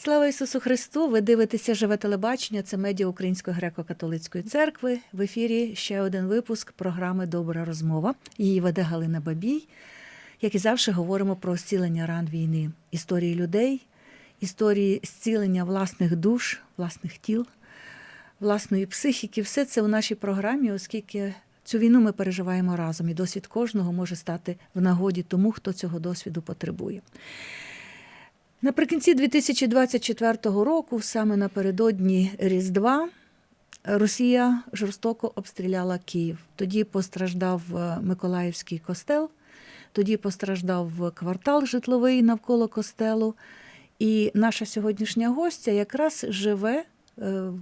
Слава Ісусу Христу! Ви дивитеся живе телебачення. Це медіа Української греко-католицької церкви. В ефірі ще один випуск програми Добра розмова. Її веде Галина Бабій. Як і завжди, говоримо про зцілення ран війни, історії людей, історії зцілення власних душ, власних тіл, власної психіки. Все це у нашій програмі, оскільки цю війну ми переживаємо разом, і досвід кожного може стати в нагоді тому, хто цього досвіду потребує. Наприкінці 2024 року, саме напередодні Різдва, Росія жорстоко обстріляла Київ. Тоді постраждав е, Миколаївський костел, тоді постраждав квартал житловий навколо костелу. І наша сьогоднішня гостя якраз живе е, в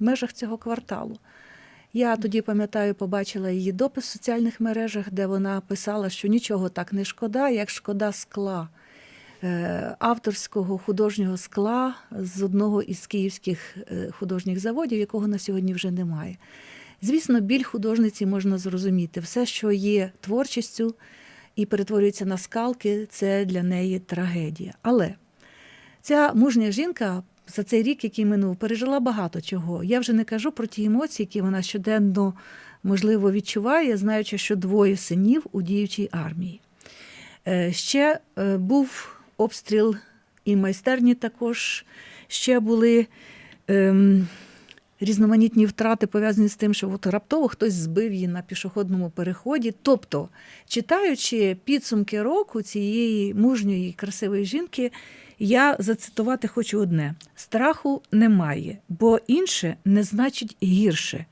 межах цього кварталу. Я тоді пам'ятаю, побачила її допис в соціальних мережах, де вона писала, що нічого так не шкода, як шкода скла е, авторського художнього скла з одного із київських е, художніх заводів, якого на сьогодні вже немає. Звісно, біль художниці можна зрозуміти. Все, що є творчістю і перетворюється на скалки, це для неї трагедія. Але ця мужня жінка за цей рік, який минув, пережила багато чого. Я вже не кажу про ті емоції, які вона щоденно, можливо, відчуває, знаючи, що двоє синів у діючій армії. Е, Ще е, був обстріл і майстерні також. Ще були ем, різноманітні втрати, пов'язані з тим, що от раптово хтось збив її на пішохідному переході. Тобто, читаючи підсумки року цієї мужньої красивої жінки, я зацитувати хочу одне: страху немає, бо інше не значить гірше.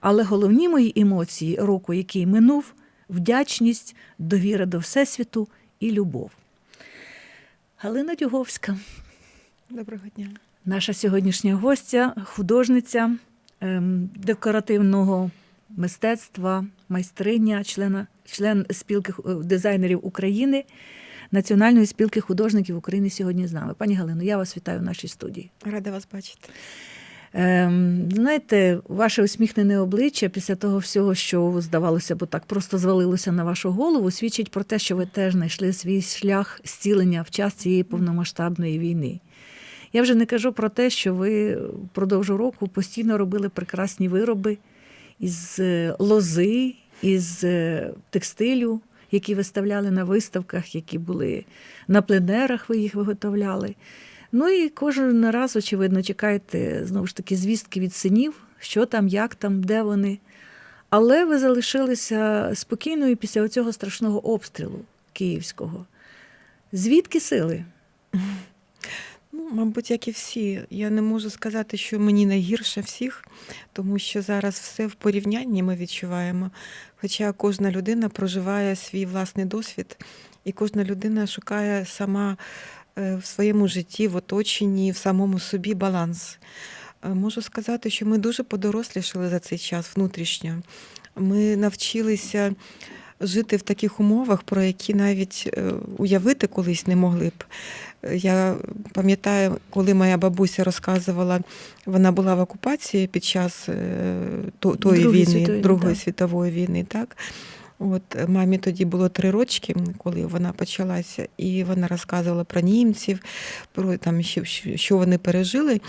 Але головні мої емоції року, який минув, вдячність, довіра до Всесвіту і любов. Галина Дюговська, Доброго дня. наша сьогоднішня гостя, художниця ем, декоративного мистецтва, майстриня, члена, член спілки е, дизайнерів України, Національної спілки художників України сьогодні з нами. Пані Галино, я вас вітаю в нашій студії. Рада вас бачити. Ем, знаєте, ваше усміхнене обличчя після того всього, що здавалося б, так просто звалилося на вашу голову, свідчить про те, що ви теж знайшли свій шлях зцілення в час цієї повномасштабної війни. Я вже не кажу про те, що ви впродовж року постійно робили прекрасні вироби із е, лози, із е, текстилю, які виставляли на виставках, які були на пленерах, ви їх виготовляли. Ну і кожен раз, очевидно, чекаєте знову ж таки звістки від синів, що там, як там, де вони. Але ви залишилися спокійною після цього страшного обстрілу київського. Звідки сили? Ну, мабуть, як і всі. Я не можу сказати, що мені найгірше всіх, тому що зараз все в порівнянні ми відчуваємо. Хоча кожна людина проживає свій власний досвід, і кожна людина шукає сама в своєму житті, в оточенні, в самому собі баланс. Е, Можу сказати, що ми дуже подорослішали за цей час внутрішньо. Ми навчилися жити в таких умовах, про які навіть е, уявити колись не могли б. Е, Я пам'ятаю, коли моя бабуся розказувала, вона була в окупації під час е, тої Другої війни, світової, Другої так. світової війни, так. От е, мамі тоді було три рочки, коли вона почалася, і вона розказувала про німців, про там, що, що- що вони пережили.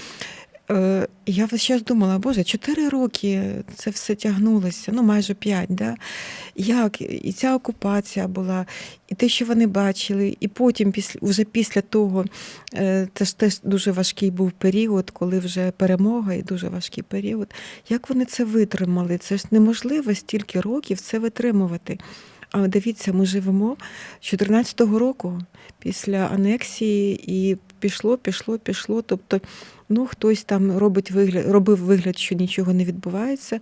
Е, Я весь час думала, боже, чотири роки це все тягнулося, ну майже п'ять. Да? Як? І ця окупація була, і те, що вони бачили, і потім, після, вже після того, е, це ж теж дуже важкий був період, коли вже перемога і дуже важкий період. Як вони це витримали? Це ж неможливо стільки років це витримувати. А дивіться, ми живемо з 14-го року після анексії, і пішло, пішло, пішло. Тобто, ну хтось там робить вигляд, робив вигляд, що нічого не відбувається.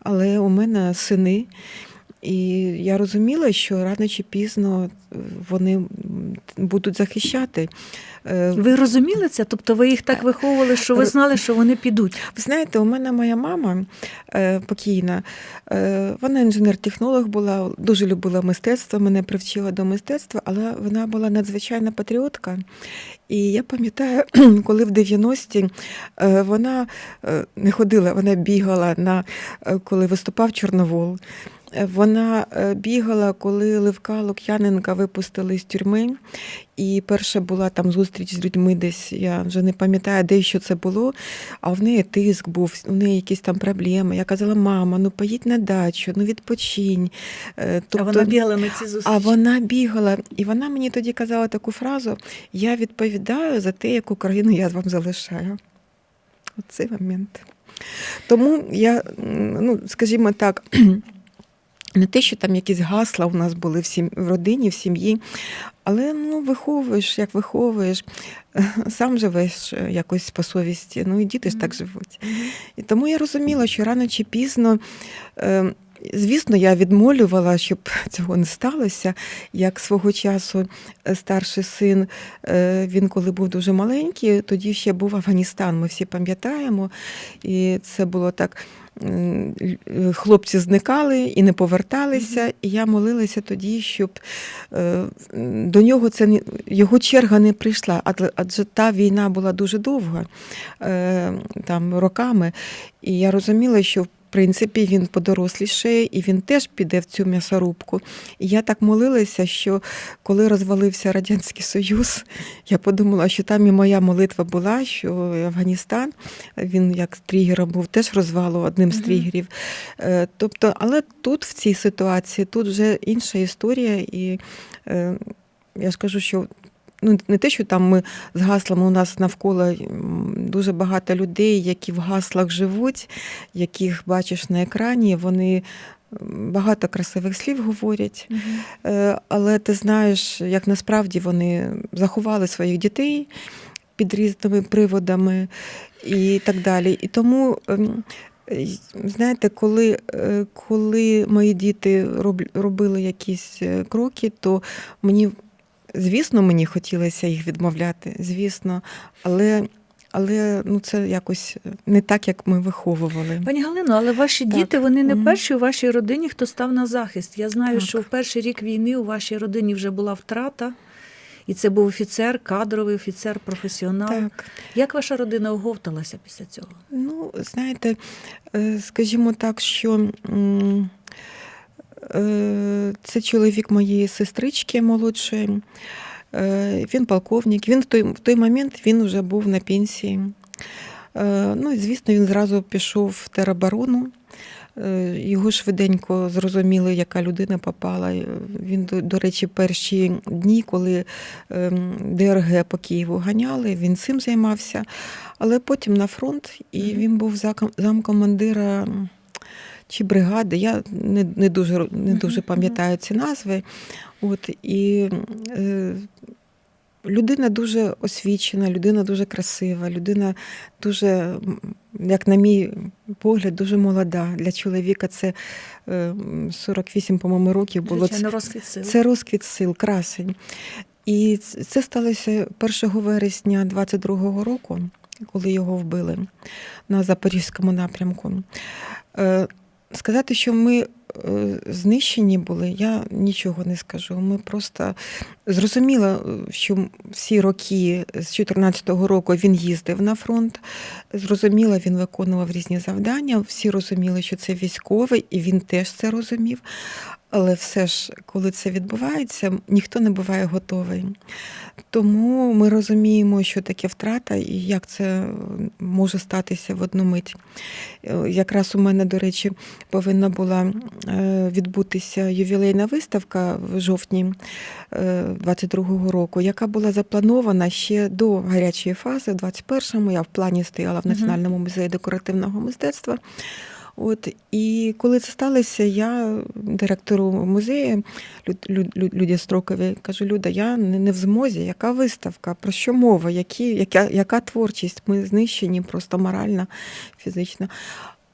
Але у мене сини, і я розуміла, що рано чи пізно е, вони будуть захищати. Е, Ви розуміли це? Тобто ви їх так виховували, що ви знали, що вони підуть. Ви знаєте, у мене моя мама е, покійна, е, вона інженер-технолог була, дуже любила мистецтво, мене привчила до мистецтва, але вона була надзвичайна патріотка. І я пам'ятаю, коли в 90-ті е, вона е, не ходила, вона бігала на е, коли виступав Чорновол. Вона е, бігала, коли Левка Лук'яненка випустили з тюрми. І перша була там зустріч з людьми десь, я вже не пам'ятаю, де що це було, а в неї тиск був, у неї якісь там проблеми. Я казала, мама, ну поїдь на дачу, ну відпочинь. Е, а вона бігала на ці зустрічі. а вона бігала, і вона мені тоді казала таку фразу: я відповідаю за те, яку країну я вам залишаю. Оцей момент. Тому я, ну, скажімо так, не те, що там якісь гасла у нас були в, сім... в родині, в сім'ї, але ну, виховуєш, як виховуєш, сам живеш е, якось по совісті, ну і діти ж так живуть. І тому я розуміла, що рано чи пізно, е, звісно, я відмолювала, щоб цього не сталося. Як свого часу е, старший син, він коли був дуже маленький, тоді ще був Афганістан, ми всі пам'ятаємо. І це було так. Л- Хлопці зникали і не поверталися, і я молилася тоді, щоб е, до нього це не його черга не прийшла, адже- та війна була дуже довга, е, там роками. І я розуміла, що принципі він подорослішає, і він теж піде в цю м'ясорубку. І я так молилася, що коли розвалився Радянський Союз, я подумала, що там і моя молитва була, що Афганістан він як тригером був теж розвалу одним з тригерів. Е, Тобто, але тут, в цій ситуації, тут вже інша історія, і е, я ж кажу, що. Ну, не те, що там ми з гаслами у нас навколо дуже багато людей, які в гаслах живуть, яких бачиш на екрані, вони багато красивих слів говорять. Е, Але ти знаєш, як насправді вони заховали своїх дітей під різними приводами і так далі. І тому, ем, знаєте, коли, е, коли мої діти робили якісь е, кроки, то мені, звісно, мені хотілося їх відмовляти, звісно, але. Але ну це якось не так, як ми виховували. Пані Галино, але ваші Так. діти вони не перші у вашій родині, хто став на захист. Я знаю, Так. що в перший рік війни у вашій родині вже була втрата, і це був офіцер, кадровий офіцер, професіонал. Так. Як ваша родина оговталася після цього? Ну, знаєте, е, скажімо так, що е, це чоловік моєї сестрички молодшої. Е, Він полковник. Він в той, в той момент він вже був на пенсії. Е, Ну, і, звісно, він зразу пішов в тероборону. Е, Його швиденько зрозуміли, яка людина попала. Е, Він, до, до речі, перші дні, коли ем, ДРГ по Києву ганяли, він цим займався. Але потім на фронт, і він був замкомандира чи бригади. Я не, не дуже, не дуже пам'ятаю ці назви. От, і е, людина дуже освічена, людина дуже красива, людина дуже, як на мій погляд, дуже молода. Для чоловіка це е, 48, по-моєму, років було. Звичайно, розквіт сил. Це розквіт сил, красень. І це сталося 1 вересня 22-го року, коли його вбили на Запорізькому напрямку. Сказати, що ми е, знищені були, я нічого не скажу. Ми просто зрозуміла, е, що всі роки з 14-го року він їздив на фронт. Зрозуміла, він виконував різні завдання. Всі розуміли, що це військовий, і він теж це розумів. Але все ж, коли це відбувається, ніхто не буває готовий. Тому ми розуміємо, що таке втрата і як це може статися в одну мить. Е, Якраз у мене, до речі, повинна була е, відбутися ювілейна виставка в жовтні е, 22-го року, яка була запланована ще до гарячої фази, в 21-му. Я в плані стояла в Національному музеї декоративного мистецтва. От і коли це сталося, я директору музею Люд, Люд, Люд, Люді Строкові кажу: Люда, я не в змозі. Яка виставка? Про що мова? Які, яка, яка творчість? Ми знищені просто морально, фізично.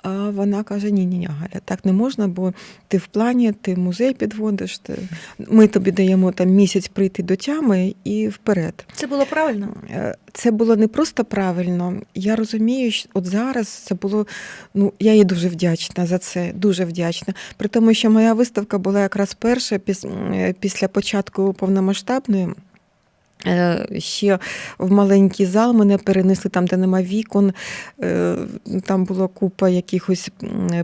А вона каже: ні, ні, ні, Галя, так не можна, бо ти в плані, ти музей підводиш. Ти... Ми тобі даємо там місяць прийти до тями і вперед. Це було правильно. Е, Це було не просто правильно. Я розумію, що от зараз це було. Ну, я їй дуже вдячна за це, дуже вдячна. При тому, що моя виставка була якраз перша е, після початку повномасштабної. Е, Ще в маленький зал мене перенесли там, де нема вікон. Е, Там була купа якихось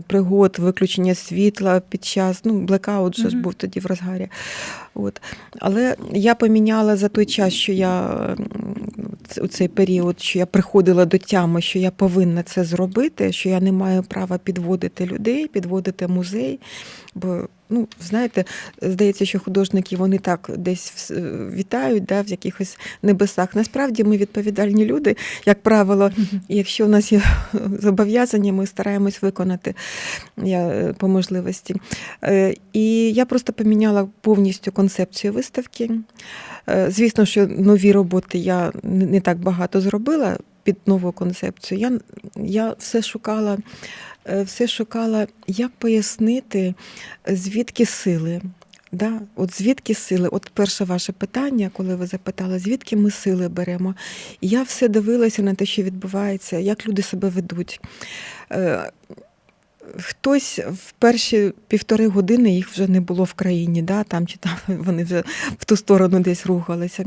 пригод, виключення світла під час. Ну, блекаут же ж був тоді в розгарі. От. Але я поміняла за той час, що я у цей період, що я приходила до тями, що я повинна це зробити, що я не маю права підводити людей, підводити музей. Бо, ну, знаєте, здається, що художники вони так десь вітають да, в якихось небесах. Насправді ми відповідальні люди, як правило, і якщо у нас є зобов'язання, ми стараємось виконати я, е, по можливості. Е, І я просто поміняла повністю концепцію виставки. Е, Звісно, що нові роботи я не так багато зробила під нову концепцію. Я, я все шукала, все шукала, як пояснити, е, звідки сили. Да? От звідки сили? От перше ваше питання, коли ви запитали, звідки ми сили беремо. Я все дивилася на те, що відбувається, як люди себе ведуть. Е, Хтось в перші півтори години їх вже не було в країні, да? там чи там вони вже в ту сторону десь рухалися.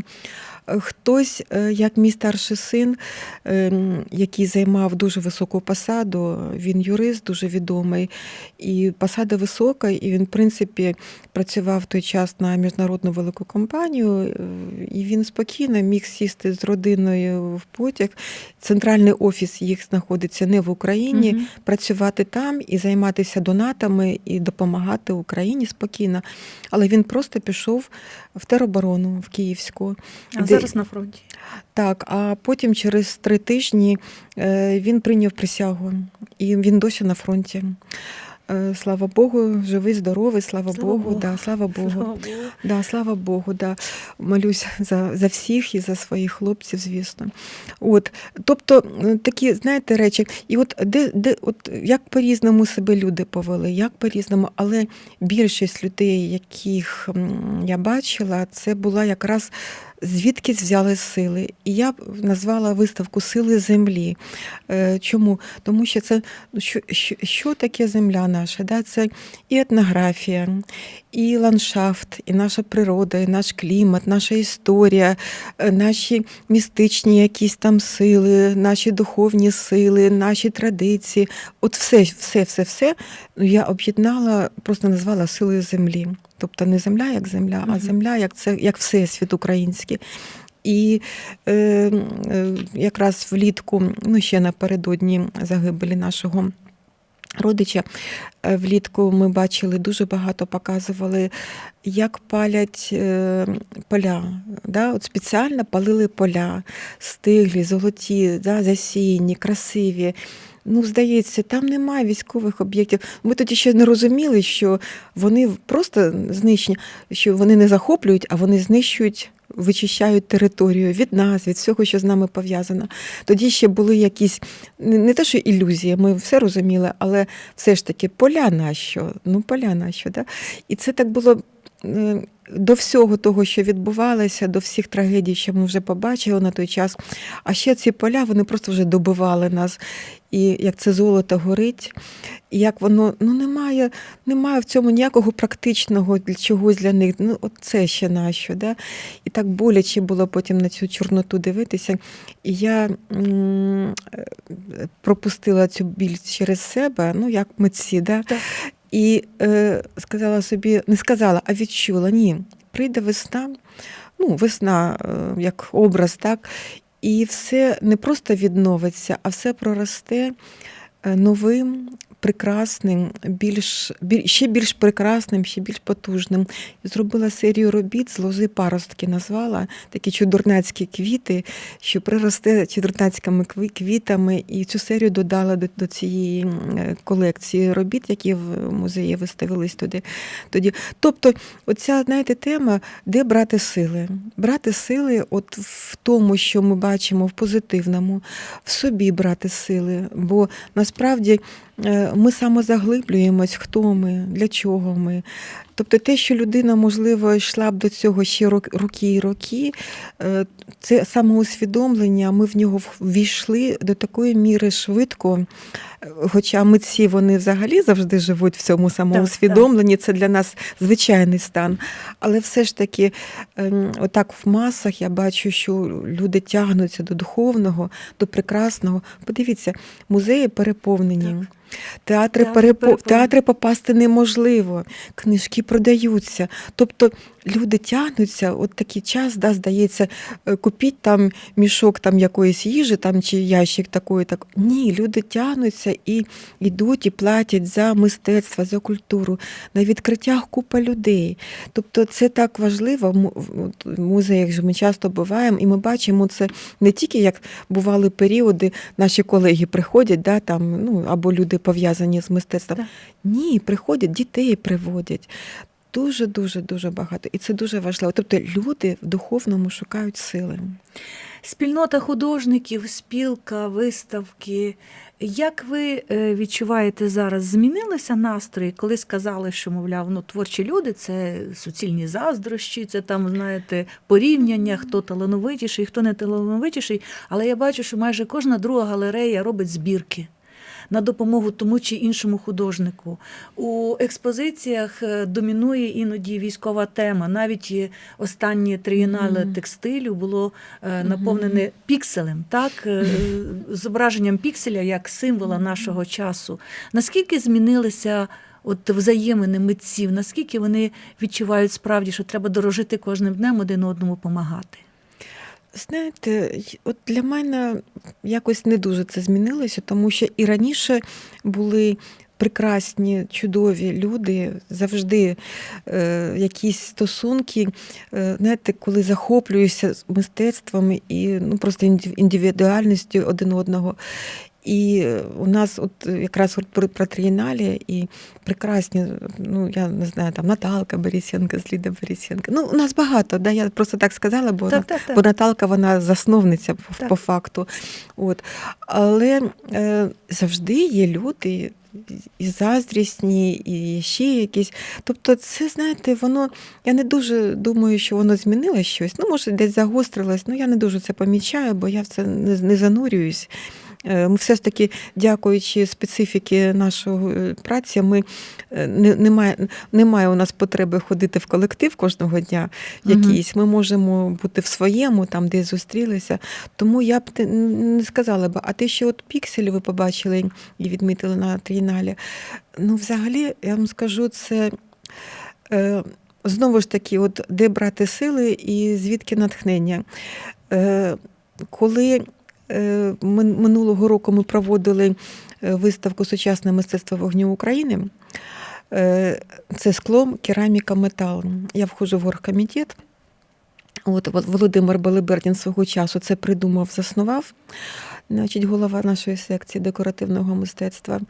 Хтось, е, як мій старший син, ем, який займав дуже високу посаду, він юрист дуже відомий, і посада висока, і він, в принципі, працював в той час на міжнародну велику компанію, е, і він спокійно міг сісти з родиною в потяг. Центральний офіс їх знаходиться не в Україні, Мгм. працювати там і займатися донатами і допомагати Україні спокійно. Але він просто пішов в тероборону в Київську. А зараз на фронті. Так, а потім через три тижні е, він прийняв присягу, і він досі на фронті. Е, Слава Богу, живий, здоровий, слава, Слава Богу, Богу. Да, слава Богу. Слава Богу. Да, слава Богу, да. молюсь за, за всіх і за своїх хлопців, звісно. От, тобто такі, знаєте, речі, і от де, де от як по-різному себе люди повели, як по-різному, але більшість людей, яких я бачила, це була якраз звідки взяли сили. І я назвала виставку Сили землі. Е, Чому? Тому що це що, що, таке земля наша? Да? Це і етнографія, і ландшафт, і наша природа, і наш клімат, наша історія, е, наші містичні якісь там сили, наші духовні сили, наші традиції. От все, все, все, все я об'єднала, просто назвала силою землі. Тобто не земля як земля, а земля як це як всесвіт український. І е, е, якраз влітку, ну ще напередодні загибелі нашого родича, е, влітку ми бачили дуже багато показували, як палять е, поля. Да? От спеціально палили поля, стиглі, золоті, да? засіяні, красиві. Ну, здається, там немає військових об'єктів. Ми тоді ще не розуміли, що вони просто знищені, що вони не захоплюють, а вони знищують, вичищають територію від нас, від всього, що з нами пов'язано. Тоді ще були якісь не те, що ілюзії, ми все розуміли, але все ж таки поля нащо? Ну, поля нащо, да? І це так було. Е, До всього того, що відбувалося, до всіх трагедій, що ми вже побачили на той час. А ще ці поля вони просто вже добивали нас. І як це золото горить, і як воно ну немає, немає в цьому ніякого практичного для чогось для них. Ну, от це ще нащо. Да? І так боляче було потім на цю чорноту дивитися. І я м, е, пропустила цю біль через себе, ну як митці, да? Так. І е, сказала собі, не сказала, а відчула, ні, прийде весна, ну, весна е, як образ, так, і все не просто відновиться, а все проросте е, новим, прекрасним, більш, біль- ще більш прекрасним, ще більш потужним. І зробила серію робіт з лози паростки, назвала такі чудернацькі квіти, що приросте чудернацькими кві- квітами. І цю серію додала до, до цієї колекції робіт, які в музеї виставились туди. Тоді. Тобто, оця, знаєте, тема, де брати сили? Брати сили от в тому, що ми бачимо в позитивному, в собі брати сили. Бо насправді ми самозаглиблюємось, хто ми, для чого ми. Тобто те, що людина, можливо, йшла б до цього ще роки і роки, е, це самоусвідомлення, ми в нього ввійшли до такої міри швидко. Е, Хоча митці вони взагалі завжди живуть в цьому самоусвідомленні, це для нас звичайний стан. Але все ж таки, ем, отак в масах я бачу, що люди тягнуться до духовного, до прекрасного. Подивіться, музеї переповнені. Так. Театри, Театри перепо... переповнені. театри попасти неможливо, книжки продаються. Тобто люди тягнуться, от такий час, да, здається, е, купіть там мішок там якоїсь їжі там, чи ящик такої. Так. Ні, люди тягнуться і йдуть і платять за мистецтво, за культуру. На відкриттях купа людей. Тобто це так важливо. В музеях же ми часто буваємо, і ми бачимо це не тільки як бували періоди, наші колеги приходять, да, там, ну, або люди пов'язані з мистецтвом. Так. Ні, приходять, дітей приводять. Дуже, дуже, дуже багато. І це дуже важливо. Тобто люди в духовному шукають сили. Спільнота художників, спілка, виставки. Як ви е, відчуваєте зараз? Змінилися настрої, коли сказали, що, мовляв, ну, творчі люди це суцільні заздрощі, це там, знаєте, порівняння, хто талановитіший, хто не талановитіший. Але я бачу, що майже кожна друга галерея робить збірки. На допомогу тому чи іншому художнику. У експозиціях е, домінує іноді військова тема. Навіть е, останнє трієнале Мгм. текстилю було е, наповнене пікселем, так зображенням пікселя як символа нашого часу. Наскільки змінилися от взаємини митців? Наскільки вони відчувають справді, що треба дорожити кожним днем один одному допомагати? Знаєте, от для мене якось не дуже це змінилося, тому що і раніше були прекрасні, чудові люди, завжди е, якісь стосунки, е, знаєте, коли захоплююся мистецтвом і ну, просто індивідуальністю один одного. І е, у нас, от якраз про, про трієналі, і прекрасні, ну я не знаю, там Наталка Борисенко, Зліда Борисенко. Ну, у нас багато, да, я просто так сказала, бо Так, так, Бо. Наталка вона засновниця по, Так. по факту. От. Але е, завжди є люди і заздрісні, і ще якісь. Тобто, це, знаєте, воно. Я не дуже думаю, що воно змінило щось. Ну, може, десь загострилось. Ну, я не дуже це помічаю, бо я в це не занурююсь. Е, Ми все ж таки, дякуючи специфіки нашої е, праці, ми е, не, немає, немає у нас потреби ходити в колектив кожного дня якийсь. Ми можемо бути в своєму, там де зустрілися. Тому я б не сказала б, а те, що от пікселі ви побачили і відмітили на трієналі, ну, взагалі, я вам скажу, це. Е, Знову ж таки, от де брати сили і звідки натхнення. Е, коли минулого року ми проводили е, виставку Сучасне мистецтво вогню України, е, це скло, кераміка, метал. Я входжу в оргкомітет. От Володимир Белибердін свого часу це придумав, заснував, значить, голова нашої секції декоративного мистецтва.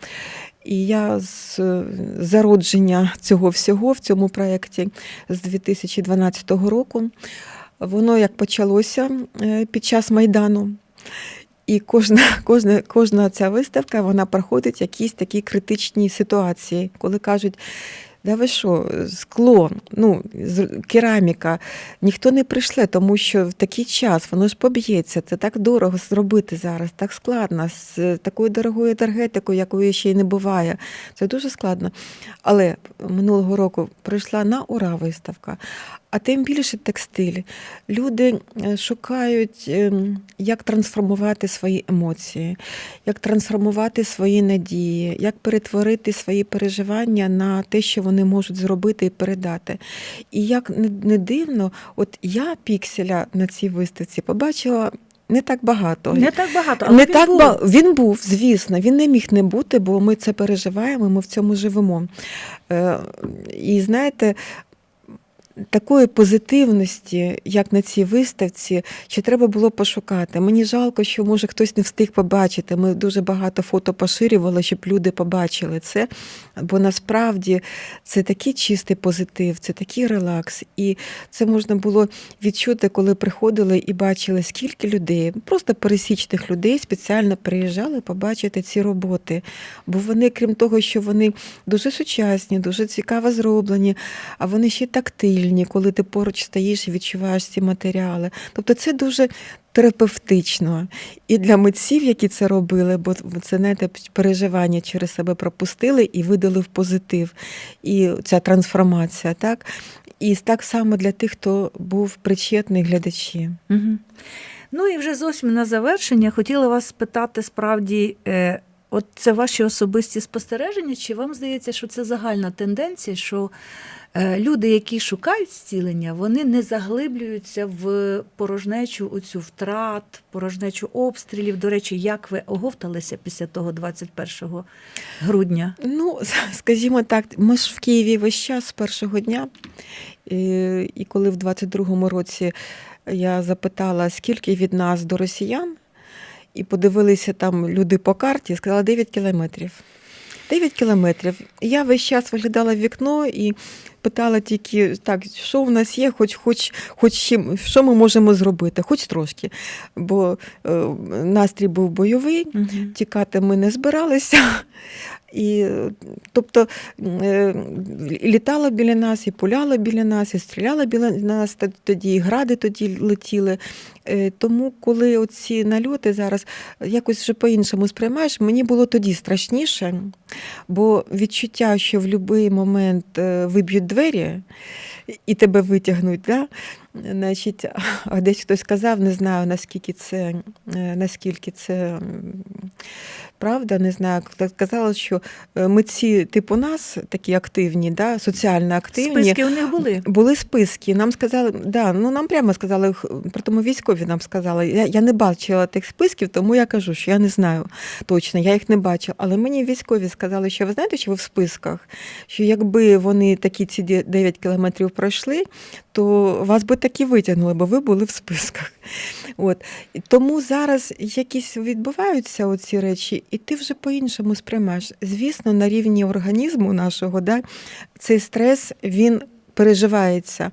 І я з е, зародження цього всього в цьому проєкті з 2012 року. Воно як почалося е, під час Майдану. І кожна, кожна, кожна ця виставка вона проходить якісь такі критичні ситуації, коли кажуть. Да ви що, скло, ну, кераміка, ніхто не прийшле, тому що в такий час воно ж поб'ється. Це так дорого зробити зараз, так складно, з такою дорогою енергетикою, якої ще й не буває. Це дуже складно. Але минулого року прийшла на ура виставка, а тим більше текстиль. Люди е, шукають, ем, як трансформувати свої емоції, як трансформувати свої надії, як перетворити свої переживання на те, що вони можуть зробити і передати. І як не, не дивно, от я пікселя на цій виставці побачила не так багато. Не так багато, але Не він так був. ба- він був, звісно, він не міг не бути, бо ми це переживаємо, ми в цьому живемо. Е, і знаєте, такої позитивності, як на цій виставці, що треба було пошукати. Мені жалко, що може хтось не встиг побачити. Ми дуже багато фото поширювали, щоб люди побачили це. Бо насправді це такий чистий позитив, це такий релакс. І це можна було відчути, коли приходили і бачили, скільки людей, просто пересічних людей спеціально приїжджали побачити ці роботи. Бо вони, крім того, що вони дуже сучасні, дуже цікаво зроблені, а вони ще й тактильні, коли ти поруч стоїш і відчуваєш ці матеріали. Тобто це дуже терапевтично. І для митців, які це робили, бо це знаєте, переживання через себе пропустили і видали в позитив. І ця трансформація, так? І так само для тих, хто був причетний глядачі. Угу. Ну і вже зовсім на завершення хотіла вас спитати справді. Е, От це ваші особисті спостереження, чи вам здається, що це загальна тенденція, що люди, які шукають зцілення, вони не заглиблюються в порожнечу оцю втрат, порожнечу обстрілів. До речі, як ви оговталися після того 21 грудня? Ну, скажімо так, ми ж в Києві весь час з першого дня. І, і коли в 22-му році я запитала, скільки від нас до росіян, і подивилися там люди по карті, сказала 9 кілометрів. 9 кілометрів. Я весь час виглядала в вікно і питала тільки, так, що в нас є, хоч, хоч, хоч чим, що ми можемо зробити, хоч трошки. Бо е, настрій був бойовий, Угу. тікати ми не збиралися. І, тобто е, літала біля нас, і пуляла біля нас, і стріляла біля нас тоді, і гради тоді летіли. Е, Тому, коли оці нальоти зараз якось вже по-іншому сприймаєш, мені було тоді страшніше, бо відчуття, що в будь-який момент е, виб'ють двері і тебе витягнуть, да? Значить, а десь хтось сказав, не знаю, наскільки це, е, наскільки це правда, не знаю. Казали, що е, митці типу нас, такі активні, да, соціально активні. Списки у них були. Були списки. Нам сказали, да, ну нам прямо сказали, при тому військові нам сказали. Я, я не бачила тих списків, тому я кажу, що я не знаю точно, я їх не бачила. Але мені військові сказали, що ви знаєте, що ви в списках, що якби вони такі ці 9 кілометрів пройшли, то вас би таки витягнули, бо ви були в списках. От. Тому зараз якісь відбуваються оці речі, і ти вже по-іншому сприймаєш. Звісно, на рівні організму нашого, да, цей стрес він переживається.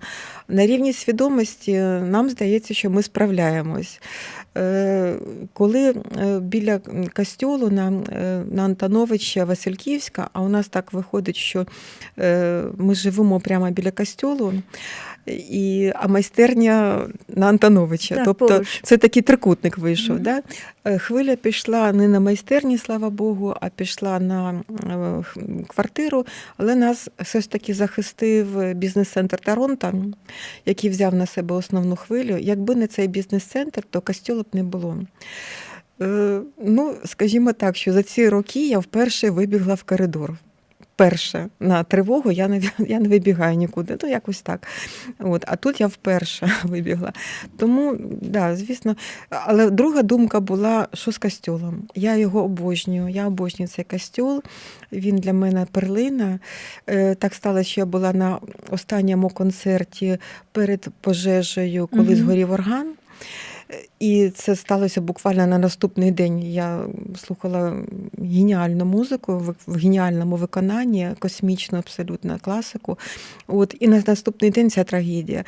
На рівні свідомості нам здається, що ми справляємось. Е, Коли е, біля костьолу на, е, на Антоновича Васильківська, а у нас так виходить, що ми живемо прямо біля костьолу, і, а майстерня на Антоновича. Так, тобто поруч. це такий трикутник вийшов. Мгм. Да? Е, Хвиля пішла не на майстерні, слава Богу, а пішла на е, квартиру, але нас все ж таки захистив бізнес-центр Торонто, який взяв на себе основну хвилю. Якби не цей бізнес-центр, то костьолу б не було. Е, Ну, скажімо так, що за ці роки я вперше вибігла в коридор. Перше на тривогу я не, я не вибігаю нікуди, ну якось так. От, а тут я вперше вибігла. Тому, да, звісно, але друга думка була, що з костюлом. Я його обожнюю. Я обожнюю цей костюл. Він для мене перлина. Е, Так сталося, що я була на останньому концерті перед пожежею, коли Мгм. згорів орган. І це сталося буквально на наступний день. Я слухала геніальну музику в- геніальному виконанні, космічну абсолютно класику. От, і на наступний день ця трагедія.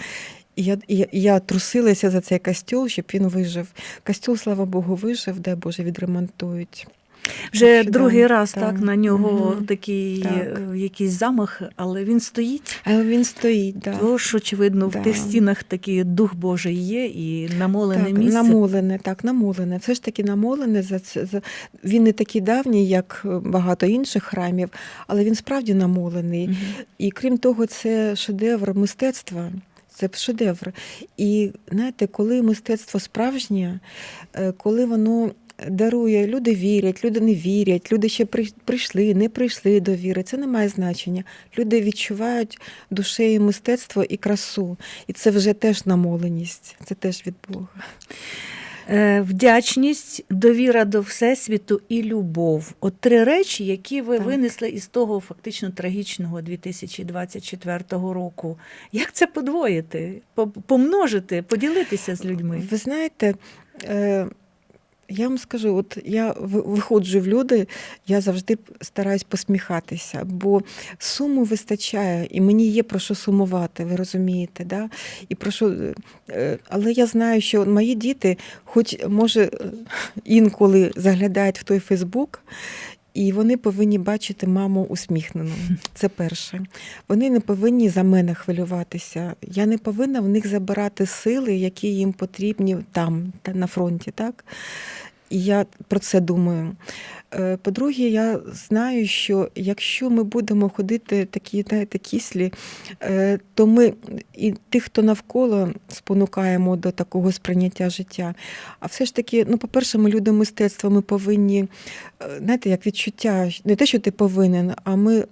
І я, я, трусилася за цей костюл, щоб він вижив. Костюл, слава Богу, вижив, дай Боже, відремонтують. Вже що, другий да, раз так. так на нього Мгм. такий Так. е, якийсь замах, але він стоїть. Але він стоїть, да. Тож, очевидно, в тих стінах такий дух Божий є і намолене Так, місце. намолене, так, намолене. Все ж таки намолене за це. За... Він не такий давній, як багато інших храмів, але він справді намолений. Мгм. І крім того, це шедевр мистецтва. Це шедевр. І знаєте, коли мистецтво справжнє, е, коли воно дарує, люди вірять, люди не вірять, люди ще при- прийшли, не прийшли до віри. Це не має значення. Люди відчувають душею мистецтво і красу. І це вже теж намоленість, це теж від Бога. Е, Вдячність, довіра до Всесвіту і любов. От три речі, які ви Так. винесли із того фактично трагічного 2024 року. Як це подвоїти, помножити, поділитися з людьми? Ви знаєте, е, я вам скажу, от я виходжу в люди, я завжди стараюсь посміхатися, бо суму вистачає, і мені є про що сумувати, ви розумієте, да? І про що, е, е, але я знаю, що мої діти, хоч може е, інколи заглядають в той Фейсбук. І вони повинні бачити маму усміхнену. Це перше. Вони не повинні за мене хвилюватися. Я не повинна в них забирати сили, які їм потрібні там, на фронті. Так? І я про це думаю. Е, По-друге, я знаю, що якщо ми будемо ходити такі, знаєте, кислі, е, то ми і тих, хто навколо спонукаємо до такого сприйняття життя. А все ж таки, ну, по-перше, ми люди мистецтва, ми повинні, е, знаєте, як відчуття, не те, що ти повинен, а ми.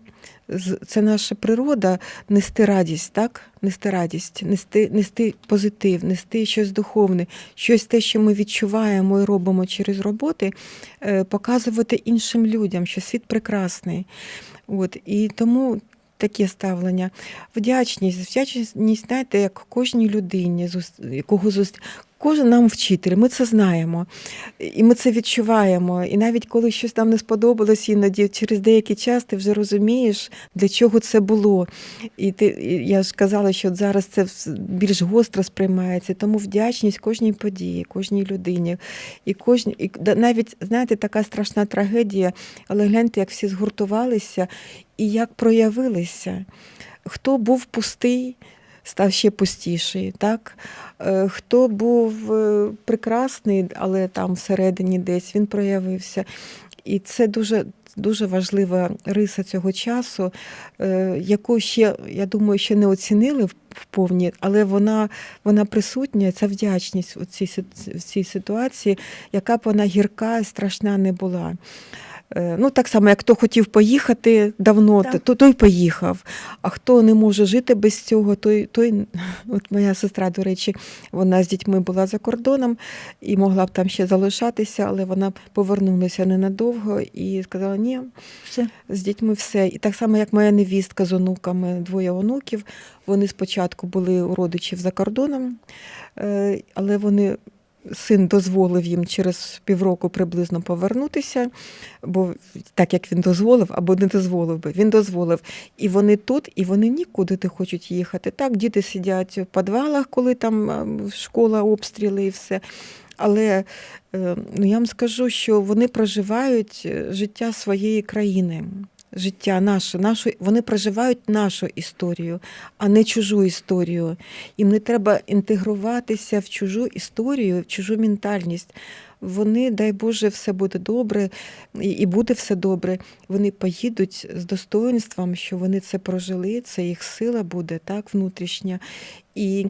Це наша природа нести радість, так? Нести радість, нести, нести позитив, нести щось духовне, щось те, що ми відчуваємо і робимо через роботи, е, показувати іншим людям, що світ прекрасний. От, і тому таке ставлення. Вдячність, вдячність, знаєте, як кожній людині, зус... кожен нам вчитель, ми це знаємо. І ми це відчуваємо. І навіть коли щось нам не сподобалось, іноді через деякий час ти вже розумієш, для чого це було. І ти, я ж казала, що зараз це більш гостро сприймається. Тому вдячність кожній події, кожній людині. І кожній, і навіть, знаєте, така страшна трагедія, але гляньте, як всі згуртувалися і як проявилися. Хто був пустий, став ще пустіший. Так? Е, Хто був е, прекрасний, але там всередині десь він проявився. І це дуже, дуже важлива риса цього часу, е, яку ще, я думаю, ще не оцінили в в повні, але вона, вона присутня, ця вдячність у цій, в цій ситуації, яка б вона гірка і страшна не була. Е, Ну, так само, як хто хотів поїхати давно, Так. то той поїхав. А хто не може жити без цього, той, той от моя сестра, до речі, вона з дітьми була за кордоном і могла б там ще залишатися, але вона повернулася ненадовго і сказала: ні, Все. з дітьми все. І так само, як моя невістка з онуками, двоє онуків. Вони спочатку були у родичів за кордоном, е, але вони. Син дозволив їм через півроку приблизно повернутися, бо так як він дозволив або не дозволив би, він дозволив. І вони тут, і вони нікуди не хочуть їхати. Так, діти сидять в підвалах, коли там е, школа, обстріли і все. Але е, ну, я вам скажу, що вони проживають е, життя своєї країни. Життя наше, нашу, вони проживають нашу історію, а не чужу історію. Їм не треба інтегруватися в чужу історію, в чужу ментальність. Вони, дай Боже, все буде добре і, буде все добре. Вони поїдуть з достоинством, що вони це прожили, це їх сила буде так внутрішня. І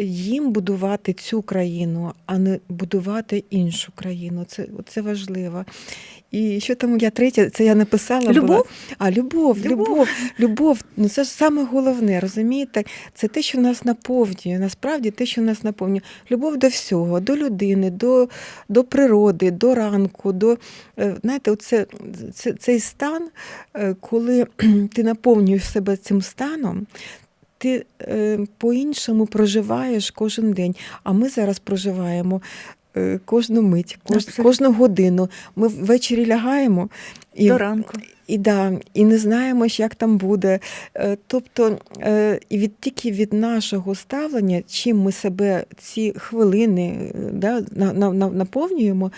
їм будувати цю країну, а не будувати іншу країну. Це, це важливо. І що там я третє, це я написала. Любов? Була. А, любов, Любов. любов, любов. Ну це ж саме головне, розумієте? Це те, що нас наповнює. Насправді те, що нас наповнює. Любов до всього, до людини, до, до природи, до ранку, до е, знаєте, оце, це, цей стан, е, коли ти наповнюєш себе цим станом. Ти е, по-іншому проживаєш кожен день. А ми зараз проживаємо кожну мить, кож, кожну годину. Ми ввечері лягаємо і, До ранку. і, да, і не знаємо, як там буде. Е, Тобто, е, і від тільки від нашого ставлення, чим ми себе ці хвилини е, да, на, на, на- наповнюємо,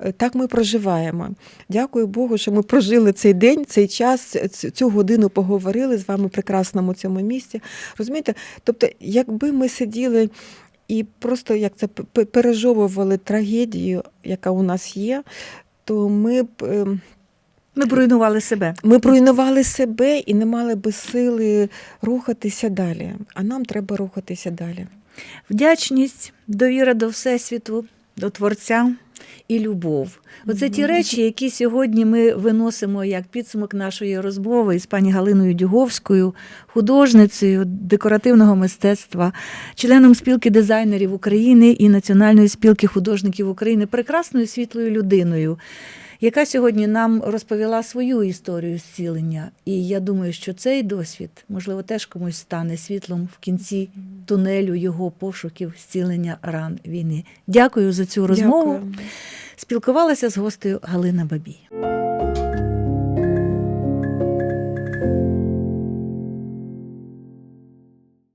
е, так ми проживаємо. Дякую Богу, що ми прожили цей день, цей час, цю годину поговорили з вами в прекрасному цьому місці. Розумієте? Тобто, якби ми сиділи. І просто як це пережовували трагедію, яка у нас є, то ми б ем, Ми б руйнували себе. ми б руйнували себе і не мали би сили рухатися далі. А нам треба рухатися далі. Вдячність, довіра до Всесвіту, до Творця, і любов. Оце ті речі, які сьогодні ми виносимо як підсумок нашої розмови із пані Галиною Дюговською, художницею декоративного мистецтва, членом спілки дизайнерів України і Національної спілки художників України, прекрасною світлою людиною. Яка сьогодні нам розповіла свою історію зцілення, і я думаю, що цей досвід, можливо, теж комусь стане світлом в кінці тунелю його пошуків зцілення ран війни. Дякую за цю розмову. Дякую. Спілкувалася з гостею Галина Бабій.